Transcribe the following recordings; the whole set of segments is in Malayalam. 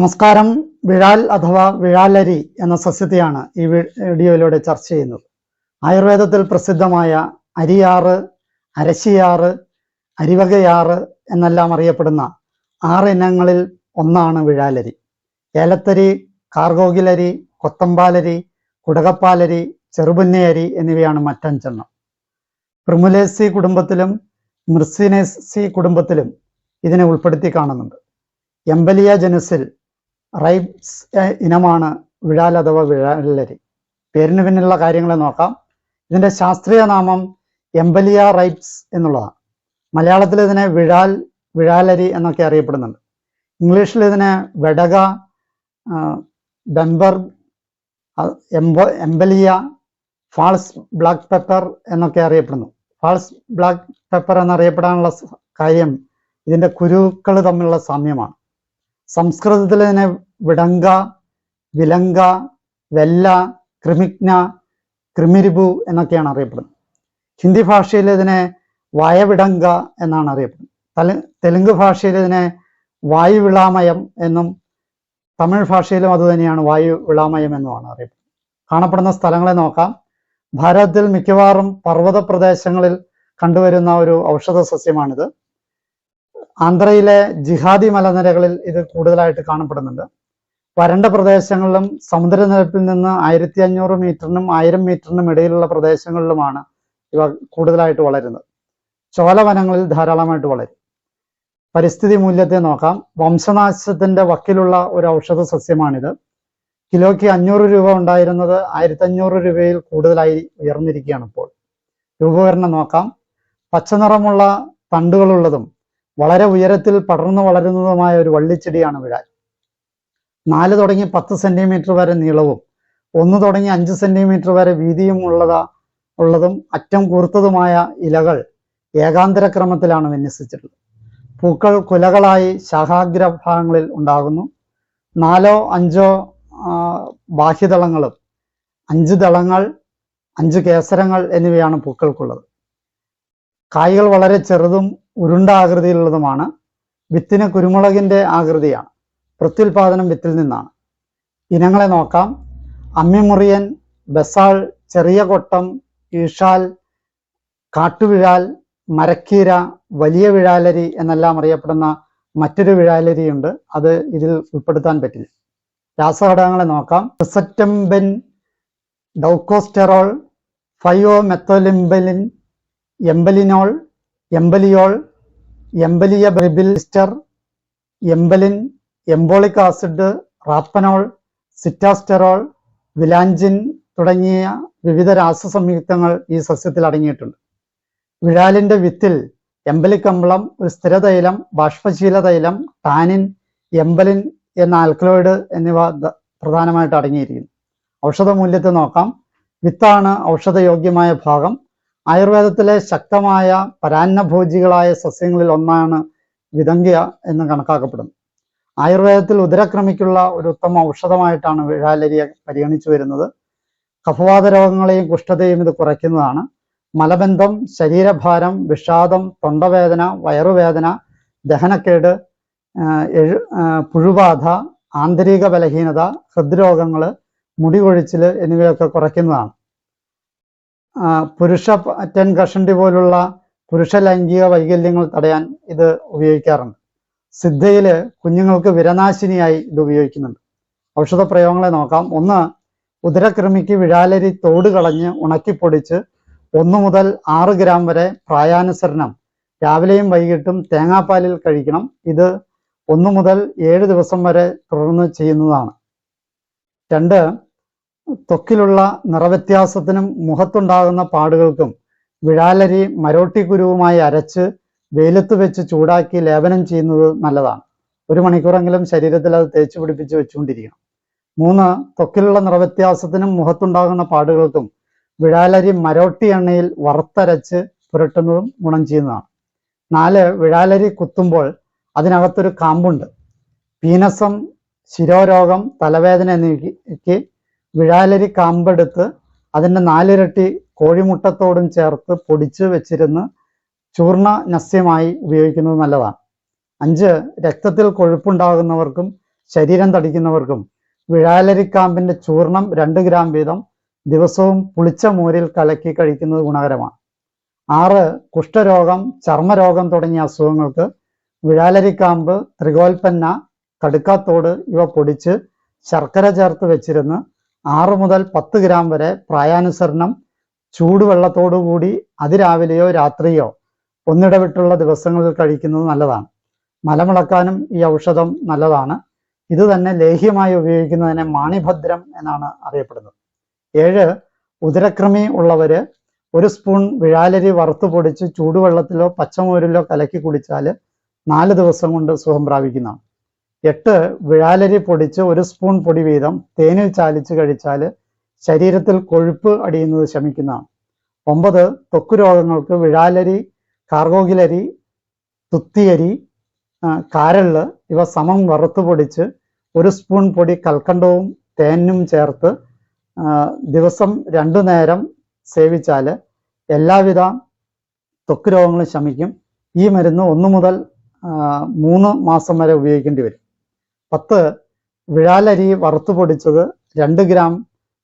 നമസ്കാരം. വിഴാൽ അഥവാ വിഴാലരി എന്ന സസ്യത്തെയാണ് ഈ വീഡിയോയിലൂടെ ചർച്ച ചെയ്യുന്നത്. ആയുർവേദത്തിൽ പ്രസിദ്ധമായ അരിയാറ് അരശിയാറ് അരിവകയാറ് എന്നെല്ലാം അറിയപ്പെടുന്ന ആറ് ഇനങ്ങളിൽ ഒന്നാണ് വിഴാലരി. ഏലത്തരി കാർഗോകിലരി കൊത്തമ്പാലരി കുടകപ്പാലരി ചെറുപുന്നയരി എന്നിവയാണ് മറ്റഞ്ചെണ്ണം. പ്രിമുലേസി കുടുംബത്തിലും മിർസിനേസി കുടുംബത്തിലും ഇതിനെ ഉൾപ്പെടുത്തി കാണുന്നുണ്ട്. എംബലിയ ജനുസിൽ റൈബ്സ് ഇനമാണ് വിഴാൽ അഥവാ വിഴാലരി. പേരിന് പിന്നിലുള്ള കാര്യങ്ങളെ നോക്കാം. ഇതിന്റെ ശാസ്ത്രീയ നാമം എംബലിയ റൈബ്സ് എന്നുള്ളതാണ്. മലയാളത്തിൽ ഇതിനെ വിഴാൽ വിഴാലരി എന്നൊക്കെ അറിയപ്പെടുന്നുണ്ട്. ഇംഗ്ലീഷിൽ ഇതിനെ വെടക ഡംബർ എംബോ എംബലിയ ഫാൾസ് ബ്ലാക്ക് പെപ്പർ എന്നൊക്കെ അറിയപ്പെടുന്നു. ഫാൾസ് ബ്ലാക്ക് പെപ്പർ എന്നറിയപ്പെടാനുള്ള കാര്യം ഇതിന്റെ കുരുക്കൾ തമ്മിലുള്ള സാമ്യമാണ്. സംസ്കൃതത്തിൽ തന്നെ വിടങ്ക വിലങ്ക വെല്ല ക്രിമിഗ്ന ക്രിമിരിബു എന്നൊക്കെയാണ് അറിയപ്പെടുന്നത്. ഹിന്ദി ഭാഷയിൽ ഇതിനെ വയവിടങ്ക എന്നാണ് അറിയപ്പെടുന്നത്. തല തെലുങ്ക് ഭാഷയിൽ ഇതിനെ വായുവിളാമയം എന്നും തമിഴ് ഭാഷയിലും അതുതന്നെയാണ് വായു വിളാമയം എന്നുമാണ് അറിയപ്പെടുന്നത്. കാണപ്പെടുന്ന സ്ഥലങ്ങളെ നോക്കാം. ഭാരതത്തിൽ മിക്കവാറും പർവത പ്രദേശങ്ങളിൽ കണ്ടുവരുന്ന ഒരു ഔഷധ സസ്യമാണിത് ആന്ധ്രയിലെ ജിഹാദി മലനിരകളിൽ ഇത് കൂടുതലായിട്ട് കാണപ്പെടുന്നുണ്ട്. വരണ്ട പ്രദേശങ്ങളിലും സമുദ്രനിരപ്പിൽ നിന്ന് ആയിരത്തി അഞ്ഞൂറ് മീറ്ററിനും ആയിരം മീറ്ററിനും ഇടയിലുള്ള പ്രദേശങ്ങളിലുമാണ് ഇവ കൂടുതലായിട്ട് വളരുന്നത്. ചോലവനങ്ങളിൽ ധാരാളമായിട്ട് വളരും. പരിസ്ഥിതി മൂല്യത്തെ നോക്കാം. വംശനാശത്തിന്റെ വക്കിലുള്ള ഒരു ഔഷധ സസ്യമാണിത്. കിലോയ്ക്ക് അഞ്ഞൂറ് രൂപ ഉണ്ടായിരുന്നത് ആയിരത്തി അഞ്ഞൂറ് രൂപയിൽ കൂടുതലായി ഉയർന്നിരിക്കുകയാണ് ഇപ്പോൾ. രൂപകരണം നോക്കാം. പച്ചനിറമുള്ള തണ്ടുകളുള്ളതും വളരെ ഉയരത്തിൽ പടർന്നു വളരുന്നതുമായ ഒരു വള്ളിച്ചെടിയാണ് വിഴാൽ. നാല് തുടങ്ങി പത്ത് സെന്റിമീറ്റർ വരെ നീളവും ഒന്ന് തുടങ്ങി അഞ്ച് സെന്റിമീറ്റർ വരെ വീതിയും ഉള്ളതാ ഉള്ളതും അറ്റം കൂർത്തതുമായ ഇലകൾ ഏകാന്തര ക്രമത്തിലാണ് വിന്യസിച്ചിട്ടുള്ളത്. പൂക്കൾ കുലകളായി ശാഖാഗ്രഭാഗങ്ങളിൽ ഉണ്ടാകുന്നു. നാലോ അഞ്ചോ ബാഹ്യതളങ്ങളും അഞ്ച് ദളങ്ങൾ അഞ്ച് കേസരങ്ങൾ എന്നിവയാണ് പൂക്കൾക്കുള്ളത്. കായ്കൾ വളരെ ചെറുതും ഉരുണ്ട ആകൃതിയിലുള്ളതുമാണ് വിത്തിന് കുരുമുളകിന്റെ ആകൃതിയാണ്. പ്രത്യുൽപാദനം വിത്തിൽ നിന്നാണ്. ഇനങ്ങളെ നോക്കാം. അമ്മിമുറിയൻ ബസാൾ ചെറിയ കൊട്ടം ഈഷാൽ കാട്ടുവിഴാൽ മരക്കീര വലിയ വിഴാലരി എന്നെല്ലാം അറിയപ്പെടുന്ന മറ്റൊരു വിഴാലരിയുണ്ട്. അത് ഇതിൽ ഉൾപ്പെടുത്താൻ പറ്റില്ല. രാസഘടകങ്ങളെ നോക്കാം. റിസറ്റംബെൻ ഡൗക്കോസ്റ്റെറോൾ ഫയോമെത്തോലിംബലിൻ എംബലിനോൾ എംബലിയോൾ എംബലിയ ബ്രിബിലിസ്റ്റർ എംബലിൻ എംബോളിക് ആസിഡ് റാപ്പനോൾ സിറ്റാസ്റ്റെറോൾ വിലാഞ്ചിൻ തുടങ്ങിയ വിവിധ രാസസംയുക്തങ്ങൾ ഈ സസ്യത്തിൽ അടങ്ങിയിട്ടുണ്ട്. വിഴാലിന്റെ വിത്തിൽ എംബലിക് അമ്ലം ഒരു സ്ഥിരതൈലം ബാഷ്പശീല തൈലം ടാനിൻ എംബലിൻ എന്ന ആൽക്കലോയിഡ് എന്നിവ പ്രധാനമായിട്ട് അടങ്ങിയിരിക്കുന്നു. ഔഷധ മൂല്യത്തെ നോക്കാം. വിത്താണ് ഔഷധയോഗ്യമായ ഭാഗം. ആയുർവേദത്തിലെ ശക്തമായ പരാന്നഭോജികളായ സസ്യങ്ങളിൽ ഒന്നാണ് വിതങ്കിയ എന്ന് കണക്കാക്കപ്പെടുന്നു ആയുർവേദത്തിൽ ഉദരക്രമിക്കുള്ള ഒരു ഉത്തമ ഔഷധമായിട്ടാണ് വിഴാലരിയെ പരിഗണിച്ചു വരുന്നത്. കഫവാത രോഗങ്ങളെയും കുഷ്ഠതയും ഇത് കുറയ്ക്കുന്നതാണ്. മലബന്ധം ശരീരഭാരം വിഷാദം തൊണ്ടവേദന വയറുവേദന ദഹനക്കേട് എഴു പുഴുബാധ ആന്തരിക ബലഹീനത ഹൃദ്രോഗങ്ങൾ മുടി കൊഴിച്ചിൽ എന്നിവയൊക്കെ കുറയ്ക്കുന്നതാണ്. പുരുഷ അറ്റൻ കഷണ്ടി പോലുള്ള പുരുഷ ലൈംഗിക വൈകല്യങ്ങൾ തടയാൻ ഇത് ഉപയോഗിക്കാറുണ്ട്. സിദ്ധയിൽ കുഞ്ഞുങ്ങൾക്ക് വിരനാശിനിയായി ഇത് ഉപയോഗിക്കുന്നുണ്ട്. ഔഷധ പ്രയോഗങ്ങളെ നോക്കാം. ഒന്ന് ഉദരക്രിമിക്ക് വിഴാലരി തോട് കളഞ്ഞ് ഉണക്കിപ്പൊടിച്ച് ഒന്നു മുതൽ ആറ് ഗ്രാം വരെ പ്രായാനുസരണം രാവിലെയും വൈകിട്ടും തേങ്ങാപ്പാലിൽ കഴിക്കണം. ഇത് ഒന്നു മുതൽ ഏഴ് ദിവസം വരെ തുടർന്ന് ചെയ്യുന്നതാണ്. രണ്ട് ത്വക്കിലുള്ള നിറവ്യത്യാസത്തിനും മുഖത്തുണ്ടാകുന്ന പാടുകൾക്കും വിഴാലരി മരോട്ടിക്കുരുവുമായി അരച്ച് വെയിലത്ത് വെച്ച് ചൂടാക്കി ലേപനം ചെയ്യുന്നത് നല്ലതാണ്. ഒരു മണിക്കൂറെങ്കിലും ശരീരത്തിൽ അത് തേച്ച് പിടിപ്പിച്ച് വെച്ചുകൊണ്ടിരിക്കണം. മൂന്ന് ത്വക്കിലുള്ള നിറവ്യത്യാസത്തിനും മുഖത്തുണ്ടാകുന്ന പാടുകൾക്കും വിഴാലരി മരോട്ടി എണ്ണയിൽ വറുത്തരച്ച് പുരട്ടുന്നതും ഗുണം ചെയ്യുന്നതാണ്. നാല് വിഴാലരി കുത്തുമ്പോൾ അതിനകത്തൊരു കാമ്പുണ്ട്. പീനസം ശിരോരോഗം തലവേദന എന്നിവയ്ക്ക് വിഴാലരി കാമ്പെടുത്ത് അതിന്റെ നാലിരട്ടി കോഴിമുട്ടത്തോടും ചേർത്ത് പൊടിച്ച് വെച്ചിരുന്ന് ചൂർണ നസ്യമായി ഉപയോഗിക്കുന്നത് നല്ലതാണ്. അഞ്ച് രക്തത്തിൽ കൊഴുപ്പുണ്ടാകുന്നവർക്കും ശരീരം തടിക്കുന്നവർക്കും വിഴാലരിക്കാമ്പിന്റെ ചൂർണം രണ്ട് ഗ്രാം വീതം ദിവസവും പുളിച്ച മോരിൽ കലക്കി കഴിക്കുന്നത് ഗുണകരമാണ്. ആറ് കുഷ്ഠരോഗം ചർമ്മരോഗം തുടങ്ങിയ അസുഖങ്ങൾക്ക് വിഴാലരിക്കാമ്പ് ത്രികോൽപ്പന്ന കടുക്കാത്തോട് ഇവ പൊടിച്ച് ശർക്കര ചേർത്ത് വെച്ചിരുന്ന് ആറ് മുതൽ പത്ത് ഗ്രാം വരെ പ്രായാനുസരണം ചൂടുവെള്ളത്തോടുകൂടി അതിരാവിലെയോ രാത്രിയോ ഒന്നിടവിട്ടുള്ള ദിവസങ്ങളിൽ കഴിക്കുന്നത് നല്ലതാണ്. മലമിളക്കാനും ഈ ഔഷധം നല്ലതാണ്. ഇത് തന്നെ ലേഹ്യമായി ഉപയോഗിക്കുന്നതിനെ മാണിഭദ്രം എന്നാണ് അറിയപ്പെടുന്നത്. ഏഴ് ഉദരക്രമി ഉള്ളവര് ഒരു സ്പൂൺ വിഴാലരി വറുത്തു പൊടിച്ച് ചൂടുവെള്ളത്തിലോ പച്ചമോരിലോ കലക്കി കുടിച്ചാൽ നാല് ദിവസം കൊണ്ട് സുഖം പ്രാപിക്കുന്നതാണ്. എട്ട് വിഴാലരി പൊടിച്ച് ഒരു സ്പൂൺ പൊടി വീതം തേനിൽ ചാലിച്ച് കഴിച്ചാൽ ശരീരത്തിൽ കൊഴുപ്പ് അടിയുന്നത് ശമിക്കുന്നതാണ് ഒമ്പത് ത്വക്ക് രോഗങ്ങൾക്ക് വിഴാലരി കാർഗോഗിലരി തുത്തിയരി കാരൾ ഇവ സമം വറുത്തു പൊടിച്ച് ഒരു സ്പൂൺ പൊടി കൽക്കണ്ടവും തേനും ചേർത്ത് ദിവസം രണ്ടു നേരം സേവിച്ചാൽ എല്ലാവിധ ത്വക്ക് രോഗങ്ങളും ശമിക്കും. ഈ മരുന്ന് ഒന്ന് മുതൽ മൂന്ന് മാസം വരെ ഉപയോഗിക്കേണ്ടി വരും. പത്ത് വിഴാലരി വറുത്തു പൊടിച്ചത് രണ്ട് ഗ്രാം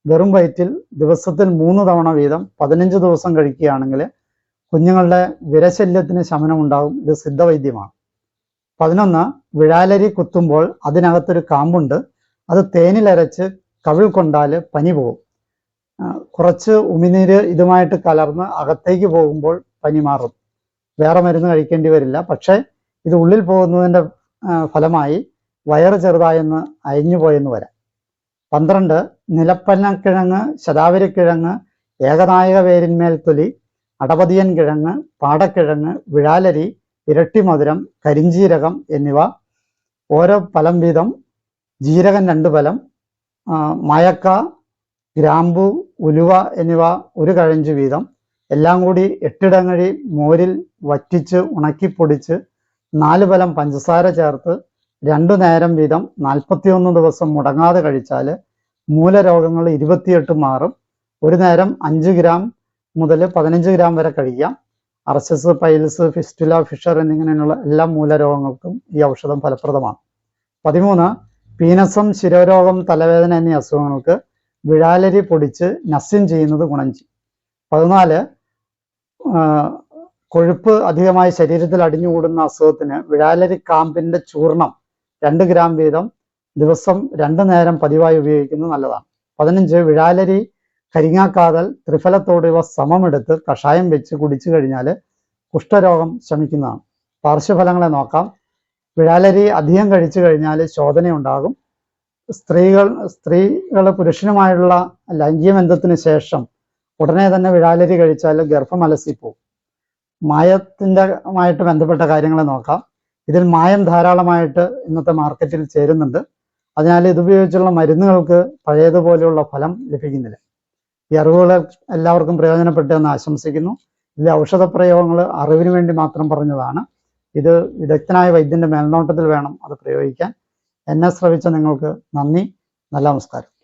വെറും വയറ്റിൽ ദിവസത്തിൽ മൂന്ന് തവണ വീതം പതിനഞ്ച് ദിവസം കഴിക്കുകയാണെങ്കിൽ കുഞ്ഞുങ്ങളുടെ വിരശല്യത്തിന് ശമനം ഉണ്ടാകും ഇത് സിദ്ധവൈദ്യമാണ്. പതിനൊന്ന് വിഴാലരി കുത്തുമ്പോൾ അതിനകത്തൊരു കാമ്പുണ്ട്. അത് തേനിലരച്ച് കവിൾ കൊണ്ടാൽ പനി പോകും. കുറച്ച് ഉമിനീര് ഇതുമായിട്ട് കലർന്ന് അകത്തേക്ക് പോകുമ്പോൾ പനി മാറും. വേറെ മരുന്ന് കഴിക്കേണ്ടി വരില്ല. പക്ഷേ ഇത് ഉള്ളിൽ പോകുന്നതിന്റെ ഫലമായി വയറ് ചെറുതായെന്ന് അയഞ്ഞു പോയെന്ന് വരാം. പന്ത്രണ്ട് ശദാവരി കിഴങ്ങ് ഏകനായക വേരിന്മേൽ തൊലി അടപതിയൻ കിഴങ്ങ് പാടക്കിഴങ്ങ് വിഴാലരി ഇരട്ടിമധുരം കരിഞ്ജീരകം എന്നിവ. ഓരോ ഫലം വീതം ജീരകം രണ്ട് ഫലം മയക്ക ഗ്രാമ്പു ഉലുവ എന്നിവ ഒരു കഴഞ്ച് വീതം. എല്ലാം കൂടി എട്ടിടങ്ങഴി മോരിൽ വറ്റിച്ച് ഉണക്കിപ്പൊടിച്ച് നാല് ഫലം പഞ്ചസാര ചേർത്ത് രണ്ടു നേരം വീതം നാൽപ്പത്തിയൊന്ന് ദിവസം മുടങ്ങാതെ കഴിച്ചാൽ മൂലരോഗങ്ങൾ ഇരുപത്തിയെട്ട് മാറും. ഒരു നേരം അഞ്ച് ഗ്രാം മുതൽ പതിനഞ്ച് ഗ്രാം വരെ കഴിക്കാം. അർസസ് പൈൽസ് ഫിസ്റ്റുല ഫിഷർ എന്നിങ്ങനെയുള്ള എല്ലാ മൂലരോഗങ്ങൾക്കും ഈ ഔഷധം ഫലപ്രദമാണ്. പതിമൂന്ന് പീനസം ശിരോരോഗം തലവേദന എന്നീ അസുഖങ്ങൾക്ക് വിഴാലരി പൊടിച്ച് നസ്യം ചെയ്യുന്നത് ഗുണം ചെയ്യും. പതിനാല് കൊഴുപ്പ് അധികമായി ശരീരത്തിൽ അടിഞ്ഞുകൂടുന്ന അസുഖത്തിന് വിഴാലരി കാമ്പിന്റെ ചൂർണം രണ്ട് ഗ്രാം വീതം ദിവസം രണ്ടു നേരം പതിവായി ഉപയോഗിക്കുന്നത് നല്ലതാണ്. പതിനഞ്ച് വിഴാലരി കരിങ്ങാക്കാതൽ ത്രിഫലത്തോട് ഇവ സമമെടുത്ത് കഷായം വെച്ച് കുടിച്ചു കഴിഞ്ഞാൽ കുഷ്ഠരോഗം ശമിക്കുന്നതാണ്. പാർശ്വഫലങ്ങളെ നോക്കാം. വിഴാലരി അധികം കഴിച്ചു കഴിഞ്ഞാൽ ശോധന ഉണ്ടാകും സ്ത്രീകൾ സ്ത്രീകൾ പുരുഷനുമായുള്ള ലൈംഗിക ബന്ധത്തിന് ശേഷം ഉടനെ തന്നെ വിഴാലരി കഴിച്ചാൽ ഗർഭം അലസിപ്പോവും മായത്തിന്റെ മായിട്ട് ബന്ധപ്പെട്ട കാര്യങ്ങളെ നോക്കാം. ഇതിൽ മായം ധാരാളമായിട്ട് ഇന്നത്തെ മാർക്കറ്റിൽ ചേരുന്നുണ്ട്. അതിനാൽ ഇതുപയോഗിച്ചുള്ള മരുന്നുകൾക്ക് പഴയതുപോലെയുള്ള ഫലം ലഭിക്കുന്നില്ല. ഈ അറിവുകൾ എല്ലാവർക്കും പ്രയോജനപ്പെട്ടെന്ന് ആശംസിക്കുന്നു. ഇതിലെ ഔഷധ പ്രയോഗങ്ങൾ അറിവിന് വേണ്ടി മാത്രം പറഞ്ഞതാണ്. ഇത് വിദഗ്ധനായ വൈദ്യന്റെ മേൽനോട്ടത്തിൽ വേണം അത് പ്രയോഗിക്കാൻ. എന്നെ ശ്രവിച്ച നിങ്ങൾക്ക് നന്ദി. നല്ല നമസ്കാരം.